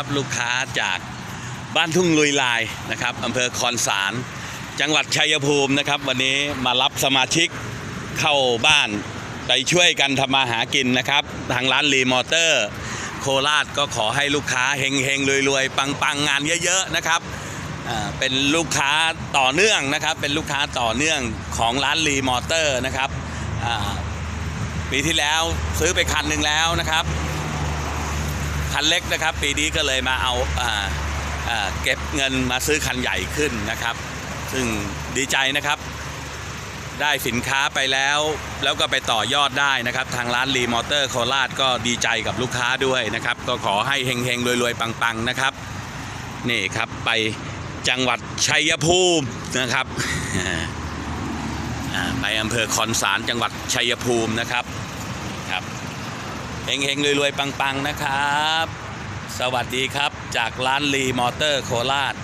รับลูกค้าจากบ้านทุ่งลุยลายนะครับอำเภอคอนสาร จังหวัดชัยภูมินะครับ วันนี้มารับสมาชิกเข้าบ้านไปช่วยกันทำมาหากินนะครับ ทางร้านรีมอเตอร์ โคราชก็ขอให้ลูกค้าเฮงเฮงรวยรวยปังปังงานเยอะๆนะครับเป็นลูกค้าต่อเนื่องนะครับ เป็นลูกค้าต่อเนื่องของร้านรีมอเตอร์นะครับปีที่แล้วซื้อไปคันหนึ่งแล้วนะครับ คันเล็กนะครับ ปีนี้ก็เลยมาเอาอาอาเก็บเงินมาซื้อคันใหญ่ขึ้นนะครับ ซึ่งดีใจนะครับ ได้สินค้าไปแล้ว แล้วก็ไปต่อยอดได้นะครับ ทางร้านรีมอเตอร์โคราชก็ดีใจกับลูกค้าด้วยนะครับ ก็ขอให้เฮงๆรวยๆ ปังๆนะครับ นี่ครับไปจังหวัดชัยภูมินะครับไปอำเภอคอนสารจังหวัดชัยภูมินะครับ เฮงๆรวยๆ ปัง ๆ นะครับ สวัสดีครับจากร้านรีมอเตอร์โคราช